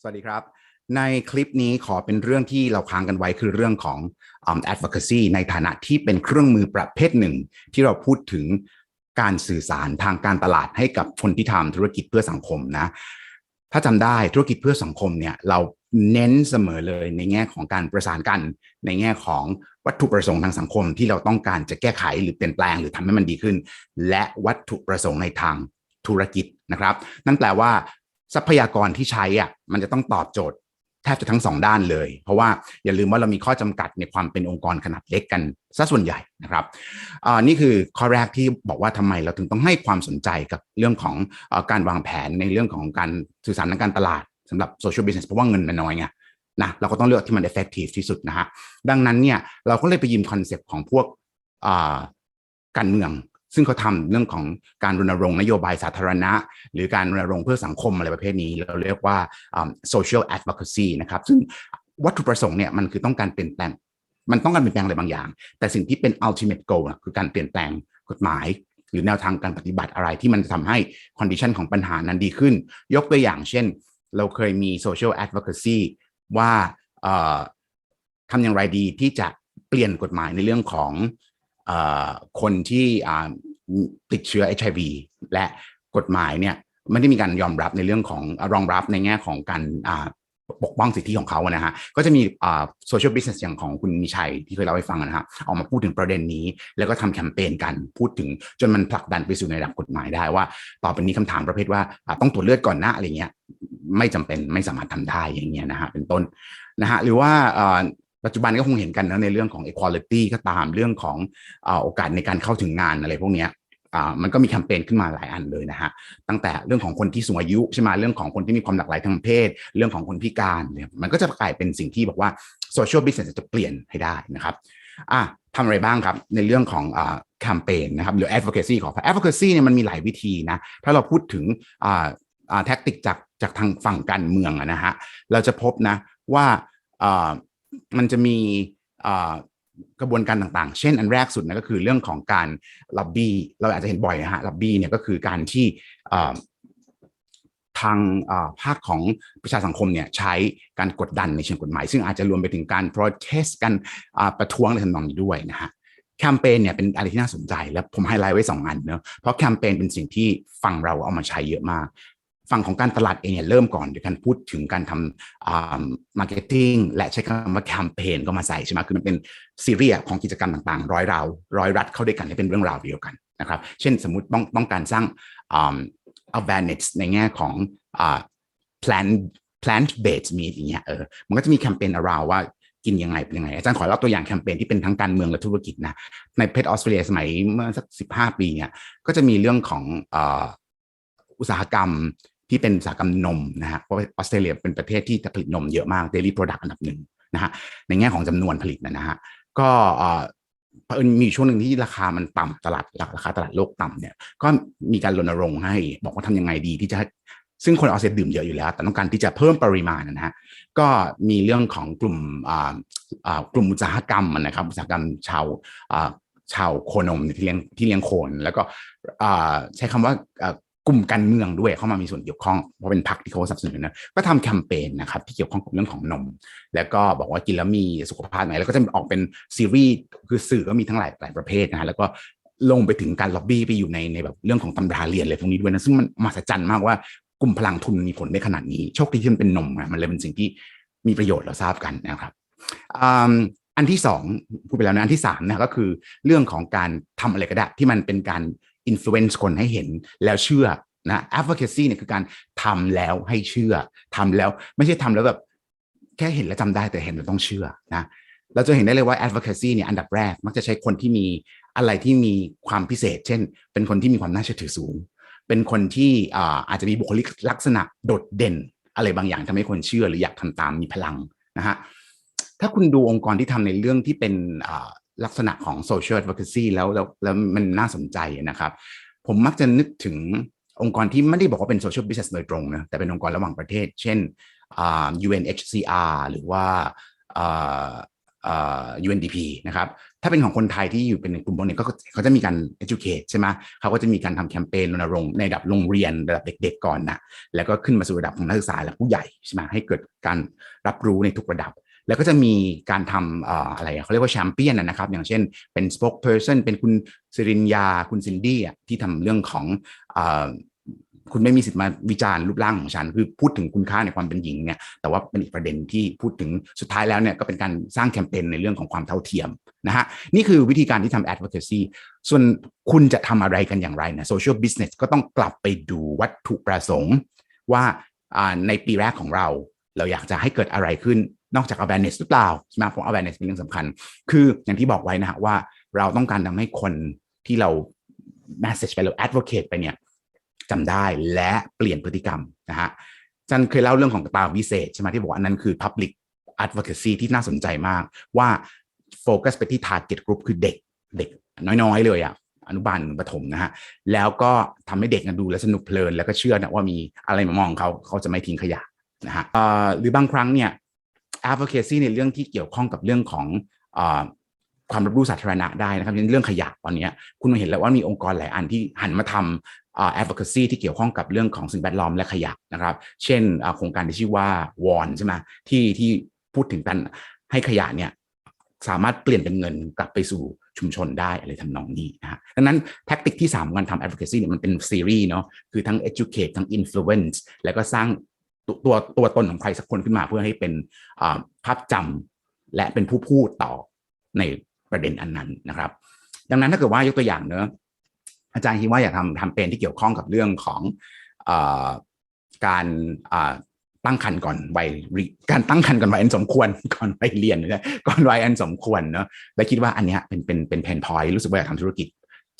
สวัสดีครับ ในคลิปนี้ขอเป็นเรื่องที่เราค้างกันไว้คือเรื่องของ advocacy ในฐานะที่เป็นเครื่องมือประเภทหนึ่ง ที่เราพูดถึงการสื่อสารทางการตลาดให้กับคนที่ทำธุรกิจเพื่อสังคมนะ ถ้าจำได้ธุรกิจเพื่อสังคมเนี่ยเราเน้นเสมอเลยในแง่ของการประสานกัน ในแง่ของวัตถุประสงค์ทางสังคมที่เราต้องการจะแก้ไขหรือเปลี่ยนแปลงหรือทำให้มันดีขึ้น และวัตถุประสงค์ในทางธุรกิจนะครับ นั่นแปลว่า ทรัพยากรที่ใช้อะมันจะต้องตอบโจทย์แทบจะทั้งสองด้านเลย เพราะว่าอย่าลืมว่าเรามีข้อจำกัดในความเป็นองค์กรขนาดเล็กกันซะส่วนใหญ่นะครับนี่คือข้อแรกที่บอกว่าทำไมเราถึงต้องให้ความสนใจกับเรื่องของอการวางแผนในเรื่องของการสื่อสารทางการตลาดสำหรับโซเชียลบิสเนสเพราะว่าเงินมันน้อยไงนะเราก็ต้องเลือกที่มัน effective ที่สุดนะฮะดังนั้นเนี่ยเราก็เลยไปยืมคอนเซปต์ของพวกการเมือง ซึ่งเขาทำเรื่องของการรณรงค์นโยบายสาธารณะ หรือการรณรงค์เพื่อสังคมอะไรประเภทนี้ เราเรียกว่า social advocacy นะครับ ซึ่งวัตถุประสงค์เนี่ยมันคือต้องการเปลี่ยนแปลง มันต้องการเปลี่ยนแปลงอะไรบางอย่าง แต่สิ่งที่เป็น ultimate goal คือการเปลี่ยนแปลงกฎหมาย หรือแนวทางการปฏิบัติอะไรที่มันจะทำให้ condition ของปัญหานั้นดีขึ้น ยกตัวอย่างเช่น เราเคยมี social advocacy ว่าทำอย่างไรดีที่จะเปลี่ยนกฎหมายในเรื่องของ คนที่ติดเชื้อ HIV และกฎหมายเนี่ยไม่ได้มีการยอมรับในเรื่องของรองรับในแง่ของการปกป้องสิทธิของเขานะฮะ ก็จะมีโซเชียลบิสเนสอย่างของคุณมีชัยที่เคยเล่าให้ฟังนะฮะออกมาพูดถึงประเด็นนี้ แล้วก็ทำแคมเปญกันพูดถึง จนมันผลักดันไปสู่ในระดับกฎหมายได้ว่า ต่อไปนี้คำถามประเภทว่าต้องตรวจเลือดก่อนนะอะไรเงี้ยไม่จำเป็นไม่สามารถทำได้อย่างเงี้ยนะฮะเป็นต้นนะฮะหรือว่า ปัจจุบันก็คงเห็นกันนะในเรื่องของ equality ก็ตามเรื่องของโอกาสในการเข้าถึงงานอะไรพวกนี้มันก็มีแคมเปญขึ้นมาหลายอันเลยนะฮะตั้งแต่เรื่องของคนที่สูงอายุใช่ไหมเรื่องของคนที่มีความหลากหลายทางเพศ เรื่องของคนพิการเนี่ยมันก็จะกลายเป็นสิ่งที่บอกว่าโซเชียลบิสเนสจะเปลี่ยนให้ได้นะครับอะทำอะไรบ้างครับในเรื่องของแคมเปญนะครับหรือ advocacy ของ advocacy เนี่ยมันมีหลายวิธีนะถ้าเราพูดถึงแท็กติกจากจากทางฝั่งการเมืองนะฮะเราจะพบนะว่า มันจะมีกระบวนการต่างๆ เช่นอันแรกสุดนะก็คือเรื่องของการล็อบบี้ เราอาจจะเห็นบ่อยนะฮะ ล็อบบี้เนี่ยก็คือการที่ทางภาคของประชาสังคมเนี่ยใช้การกดดันในเชิงกฎหมาย ซึ่งอาจจะรวมไปถึงการ protest กันประท้วงในทำนองนี้ด้วยนะฮะแคมเปญเนี่ยเป็นอะไรที่น่าสนใจ และผมไฮไลท์ไว้ 2 อันเนาะเพราะแคมเปญเป็นสิ่งที่ฟังเราเอามาใช้เยอะมาก ฝั่งของการตลาดเองเนี่ยเริ่มก่อนโดยการพูดถึงการทำมาร์เก็ตติ้งและใช้คำว่าแคมเปญก็มาใส่ใช่ไหมคือมันเป็นซีรีส์ของกิจกรรมต่างๆ ร้อยราวร้อยรัดเข้าด้วยกันให้เป็นเรื่องราวเดียวกันนะครับเช่นสมมุติต้องต้องการสร้าง awareness ในแง่ของ plant plant based meat อย่างเงี้ยเออมันก็จะมีแคมเปญ around ว่ากินยังไงเป็นยังไง อาจารย์ขอเล่าตัวอย่างแคมเปญที่เป็นทั้งการเมืองและธุรกิจนะในเพจออสเตรเลียสมัยเมื่อสักสิบห้าปีเนี่ยก็จะมีเรื่องของอุตสาหกรรม ที่เป็นอุตสาหกรรมนมนะฮะเพราะออสเตรเลียเป็นประเทศที่ผลิตนมเยอะมาก daily product อันดับหนึ่งนะฮะในแง่ของจำนวนผลิตนะฮะก็มีช่วงหนึ่งที่ราคามันต่ำตลาดราคาตลาดโลกต่ำเนี่ยก็มีการรณรงค์ให้บอกว่าทำยังไงดีที่จะซึ่งคนออสเตรเลียดื่มเยอะอยู่แล้ว แต่ต้องการที่จะเพิ่มปริมาณนะฮะก็มีเรื่องของกลุ่มกลุ่มอุตสาหกรรมนะครับอุตสาหกรรมชาวชาวโคนมที่เลี้ยงที่เลี้ยงโคน แล้วก็ใช้คำว่า กลุ่มการเมืองด้วยเข้ามามีส่วนเกี่ยวข้องเพราะเป็นพรรคที่เขาสนับสนุนนะก็ทำแคมเปญนะครับที่เกี่ยวข้องกับเรื่องของนม แล้วก็บอกว่ากินแล้วมีสุขภาพไหนแล้วก็จะออกเป็นซีรีส์คือสื่อก็มีทั้งหลายหลายประเภทนะฮะแล้วก็ลงไปถึงการล็อบบี้ไปอยู่ในในแบบเรื่องของตำราเรียนอะไรพวกนี้ด้วยนะซึ่งมันมหัศจรรย์มากว่ากลุ่มพลังทุนมีผลได้ขนาดนี้ โชคดีที่มันเป็นนมนะมันเลยเป็นสิ่งที่มีประโยชน์เราทราบกันนะครับอันที่สองพูดไปแล้วนะอันที่สามนะก็คือเรื่องของการทำอะไรก็ได้ที่มันเป็นการ อิ f l u e n c e คนให้เห็นแล้วเชื่อนะ advocacy เนี่ยคือการทำแล้วให้เชื่อทำแล้วไม่ใช่ทำแล้วแบบแค่เห็นแล้วจำได้แต่เห็นแล้วต้องเชื่อนะเราจะเห็นได้เลยว่า advocacy เนี่ยอันดับแรก มักจะใช้คนที่มีอะไรที่มีความพิเศษ เช่น เป็นคนที่มีความน่าเชื่อถือสูง เป็นคนที่อาจจะมีบุคลิกลักษณะโดดเด่น อะไรบางอย่างทำให้คนเชื่อหรืออยากทำตามมีพลังนะฮะถ้าคุณดูองค์กรที่ทำในเรื่องที่เป็น ลักษณะของ social advocacy แล้วแล้วแล้วมันน่าสนใจนะครับ ผมมักจะนึกถึงองค์กรที่ไม่ได้บอกว่าเป็น social business โดยตรงนะแต่เป็นองค์กรระหว่างประเทศ เช่น UNHCR หรือว่า UNDP นะครับ ถ้าเป็นของคนไทยที่อยู่เป็นกลุ่มพวกนี้ก็เขาจะมีการ educate ใช่ไหมเขาก็จะมีการทำแคมเปญรณรงค์ในระดับโรงเรียนระดับเด็กๆก่อนนะแล้วก็ขึ้นมาสู่ระดับของนักศึกษาและผู้ใหญ่ใช่ไหมให้เกิดการรับรู้ในทุกระดับ แล้วก็จะมีการทำอะไรเขาเรียกว่าแชมเปี้ยนนะครับ อย่างเช่นเป็น spokesperson เป็นคุณสิรินยา คุณซินดี้ที่ทำเรื่องของคุณไม่มีสิทธิ์มาวิจารณ์รูปร่างของฉัน คือพูดถึงคุณค่าในความเป็นหญิงเนี่ยแต่ว่าเป็นอีกประเด็นที่พูดถึงสุดท้ายแล้วเนี่ยก็เป็นการสร้างแคมเปญในเรื่องของความเท่าเทียมนะฮะนี่คือวิธีการที่ทำ advocacy ส่วนคุณจะทำอะไรกันอย่างไรนะ social business ก็ต้องกลับไปดูวัตถุประสงค์ว่าในปีแรกของเรา เราอยากจะให้เกิดอะไรขึ้น นอกจาก awareness หรือเปล่าใช่ไหมเพราะ awareness เป็นเรื่องสำคัญ คืออย่างที่บอกไว้นะฮะว่าเราต้องการทำให้คนที่เรา message ไปเรา advocate ไปเนี่ยจำได้และเปลี่ยนพฤติกรรมนะฮะจันเคยเล่าเรื่องของตาวิเศษใช่ไหมที่บอกอันนั้นคือ public advocacy ที่น่าสนใจมากว่าโฟกัสไปที่ target group คือเด็กเด็กน้อยๆ เลยอะอนุบาลประถมนะฮะ แล้วก็ทำให้เด็กนะดูแลสนุกเพลิน แล้วก็เชื่อนะว่ามีอะไรมามองเขาเขาจะไม่ทิ้งขยะนะฮะหรือบางครั้งเนี่ย advocacy ในเรื่องที่เกี่ยวข้องกับเรื่องของความรับรู้สาธารณะได้นะครับเรื่องขยะตอนนี้คุณเห็นแล้วว่ามีองค์กรหลายอันที่หันมาทำ advocacy ที่เกี่ยวข้องกับเรื่องของสิ่งแวดล้อมและขยะนะครับ เช่นโครงการที่ชื่อว่าวอนใช่ไหมที่ที่พูดถึงการให้ขยะเนี่ยสามารถเปลี่ยนเป็นเงินกลับไปสู่ชุมชนได้อะไรทำนองนี้นะฮะดังนั้นแท็กติกที่3การทำ advocacy เนี่ยมันเป็นซีรีส์เนาะคือทั้ง educate ทั้ง influence แล้วก็สร้าง ตัวตัวตนของใครสักคนขึ้นมาเพื่อให้เป็นภาพจำและเป็นผู้พูดต่อในประเด็นอันนั้นนะครับ ดังนั้นถ้าเกิดว่ายกตัวอย่างเนอะอาจารย์คิดว่าอยากทำทำเป็นที่เกี่ยวข้องกับเรื่องของอการตั้งคันก่อนวัยการตั้งคันก่อนวัยอันสมควรก่อนวัยเรียนนะก่อนวัยอันสมควรเนอะและคิดว่าอันเนี้ยเป็นเป็นเป็นเพนพอยรู้สึกว่าอยากทำธุรกิจ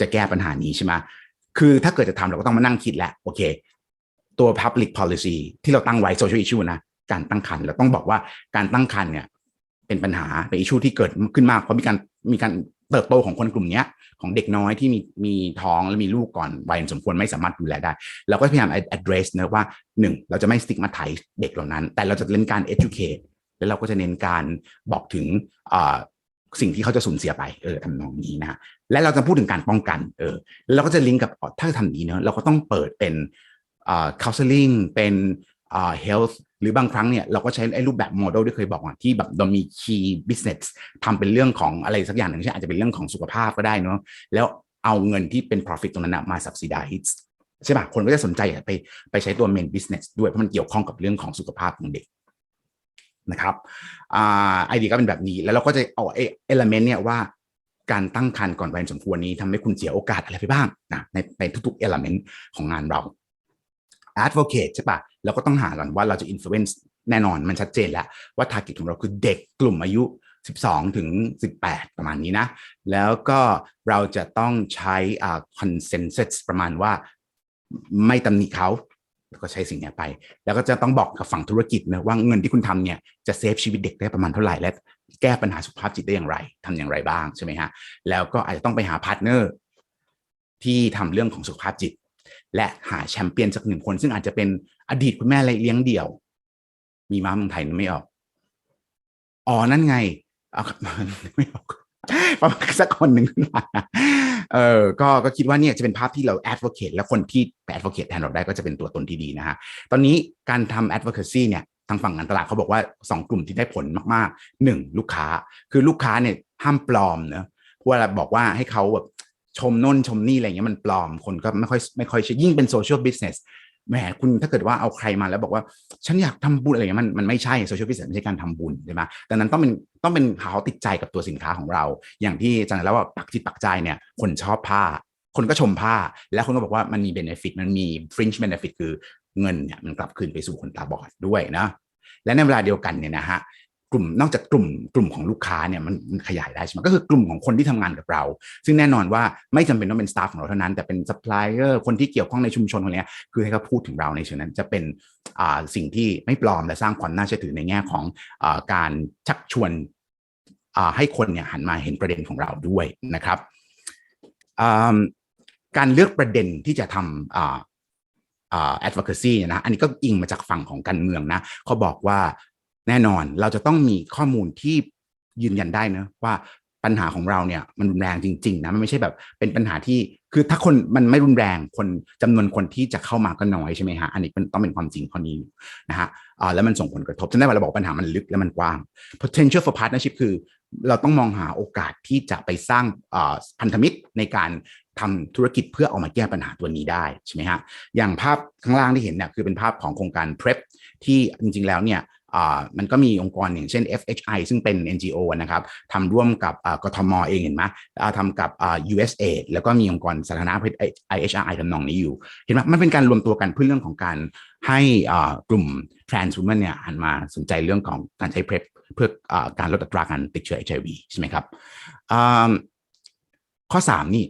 จะแก้ปัญหานี้ใช่ไหมคือถ้าเกิดจะทำเราก็ต้องมานั่งคิดแหละโอเค ตัว public policy ที่เราตั้งไว้ social issue นะ การตั้งคันเราต้องบอกว่าการตั้งคันเนี่ยเป็นปัญหาเป็นอิชูที่เกิดขึ้นมากเพราะมีการมีการเติบโตของคนกลุ่มนี้ของเด็กน้อยที่มีมีท้องและมีลูกก่อนวัยสมควรไม่สามารถดูแลได้ เราก็พยายาม address นะว่าหนึ่งเราจะไม่ stigmatize เด็กเหล่านั้น แต่เราจะเน้นการ educate แล้วเราก็จะเน้นการบอกถึงสิ่งที่เขาจะสูญเสียไปเออทำนองนี้นะและเราจะพูดถึงการป้องกันเออแล้วเราก็จะลิงก์กับถ้าทำนี้เนาะเราก็ต้องเปิดเป็น counseling เป็น health หรือบางครั้งเนี่ยเราก็ใช้ไอ้รูปแบบโมเดลที่เคยบอกว่าที่แบบเรามี key business ทำเป็นเรื่องของอะไรสักอย่างหนึ่งใช่อาจจะเป็นเรื่องของสุขภาพก็ได้เนาะแล้วเอาเงินที่เป็น profit ตรงนั้นมา subsidize ใช่ป่ะคนก็จะสนใจไปไปใช้ตัว main business ด้วยเพราะมันเกี่ยวข้องกับเรื่องของสุขภาพของเด็กนะครับไอเดียก็เป็นแบบนี้ แล้วเราก็จะเอาเอลเมนต์เนี่ยว่าการตั้งครรภ์ก่อนวัยสมควรนี้ทำให้คุณเสียโอกาสอะไรไปบ้างนะในในทุกๆเอลเมนต์ของงานเรา advocate ใช่ปะเราก็ต้องหาก่อนว่าเราจะ influence แน่นอนมันชัดเจนแล้วว่า target ของเราคือเด็กกลุ่มอายุ 12 ถึง 18 ประมาณนี้นะ แล้วก็เราจะต้องใช้อ่า consensus ประมาณว่าไม่ตำหนิเขาแล้วก็ใช้สิ่งนี้ไป แล้วก็จะต้องบอกกับฝั่งธุรกิจนะว่าเงินที่คุณทำเนี่ยจะเซฟชีวิตเด็กได้ประมาณเท่าไหร่และแก้ปัญหาสุขภาพจิตได้อย่างไรทำอย่างไรบ้างใช่ไหมฮะแล้วก็อาจจะต้องไปหาพาร์ทเนอร์ที่ทำเรื่องของสุขภาพจิต และหาแชมเปี้ยนสักหนึ่งคน ซึ่งอาจจะเป็นอดีตคุณแม่เลี้ยงเดี่ยว มีม้าเมืองไทยไม่ออกอ๋อนั่นไงเอาไม่ออกประมาณสักคนหนึ่งขึ้นมาเออ ก็ ก็คิดว่าเนี่ยจะเป็นภาพที่เรา advocate และคนที่ไป advocate แทนเราได้ก็จะเป็นตัวตนที่ดีนะฮะ ตอนนี้การทำ advocacy เนี่ย ทางฝั่งงานตลาดเขาบอกว่าสองกลุ่มที่ได้ผลมากๆหนึ่งลูกค้า คือลูกค้าเนี่ยห้ามปลอมเนะเพราะว่าบอกว่าให้เขาแบบ ชมน้นชมนี่อะไรเงี้ยมันปลอมคนก็ไม่ค่อยไม่ค่อยเชื่อยิ่งเป็นโซเชียลบิสเนสแหมคุณถ้าเกิดว่าเอาใครมาแล้วบอกว่า ฉันอยากทำบุญอะไรเงี้ยมันมันไม่ใช่โซเชียลบิสเนสไม่ใช่การทำบุญใช่ไหมดังนั้นต้องเป็นต้องเป็นเขาติดใจกับตัวสินค้าของเรา อย่างที่จารย์แล้วว่าปักจิตปักใจเนี่ยคนชอบผ้า คนก็ชมผ้า แล้วคนก็บอกว่ามันมีเบนฟิตมันมีฟรินช์เบนฟิตคือเงินเนี่ยมันกลับคืนไปสู่คนตาบอดด้วยนะและในเวลาเดียวกันเนี่ยนะฮะ กลุ่มนอกจากกลุ่มกลุ่มของลูกค้าเนี่ยมันขยายได้ใช่ไหมก็คือกลุ่มของคนที่ทำงานกับเรา ซึ่งแน่นอนว่าไม่จำเป็นต้องเป็นสตาฟของเราเท่านั้น แต่เป็นซัพพลายเออร์คนที่เกี่ยวข้องในชุมชนคนนี้คือให้เขาพูดถึงเราในเชิงนั้นจะเป็นสิ่งที่ไม่ปลอมและสร้างความน่าเชื่อถือในแง่ของอการชักชวนให้คนเนี่ยหันมาเห็นประเด็นของเราด้วยนะครับการเลือกประเด็นที่จะทำ advocacy นะอันนี้ก็อิงมาจากฝั่งของการเมืองนะเขาบอกว่า แน่นอนเราจะต้องมีข้อมูลที่ยืนยันได้นะว่าปัญหาของเราเนี่ยมันรุนแรงจริงๆนะมันไม่ใช่แบบเป็นปัญหาที่คือถ้าคนมันไม่รุนแรงคนจำนวนคนที่จะเข้ามาก็น้อยใช่ไหมฮะอันนี้เป็นต้องเป็นความจริงข้อนี้นะฮะอ่าแล้วมันส่งผลกระทบจำได้ว่าเราบอกปัญหามันลึกและมันกว้าง potential for partnership คือ เราต้องมองหาโอกาสที่จะไปสร้างพันธมิตรในการทำธุรกิจเพื่อเอามาแก้ปัญหาตัวนี้ได้ใช่ไหมฮะอย่างภาพข้างล่างที่เห็นเนี่ยคือเป็นภาพของโครงการ PrEP ที่จริงๆแล้วเนี่ย มันก็มีองค์กรอย่างเช่น FHI ซึ่งเป็น NGO นะครับทำร่วมกับกทมเองเห็นไหมทำกับ USAID แล้วก็มีองค์กรสาธารณะโยชน์ IHRI ทำนองนี้อยู่ เห็นไหมมันเป็นการรวมตัวกันเพื่อเรื่องของการให้กลุ่ม trans women เนี่ยหันมาสนใจเรื่องของการใช้ PrEP เพื่ออการลดอัตราการติดเชื้อ HIV ใช่ไหมครับข้อ 3 นี่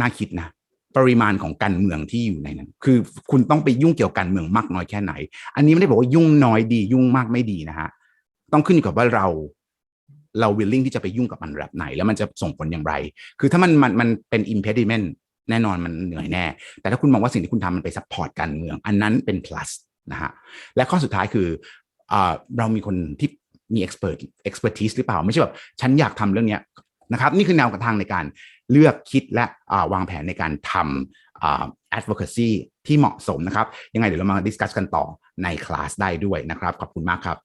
น่าคิดนะ ปริมาณของการเมืองที่อยู่ในนั้น คือคุณต้องไปยุ่งเกี่ยวกับการเมืองมากน้อยแค่ไหน อันนี้ไม่ได้บอกว่ายุ่งน้อยดี ยุ่งมากไม่ดีนะฮะ ต้องขึ้นอยู่กับว่าเราเรา willing ที่จะไปยุ่งกับมันแบบไหน แล้วมันจะส่งผลอย่างไร คือถ้ามันมันมันเป็น impediment แน่นอนมันเหนื่อยแน่ แต่ถ้าคุณมองว่าสิ่งที่คุณทำมันไป support การเมือง อันนั้นเป็น plus นะฮะ และข้อสุดท้ายคืออเรามีคนที่มี expert expertise หรือเปล่า ไม่ใช่แบบ ฉันอยากทำเรื่องเนี้ยนะครับ นี่คือแนวทางในการ เลือกคิดและาวางแผนในการทำอ่า advocacy ที่เหมาะสมนะครับ ยังไงเดี๋ยวเรามาดิสคัสกันต่อในคลาสได้ด้วยนะครับ ขอบคุณมากครับ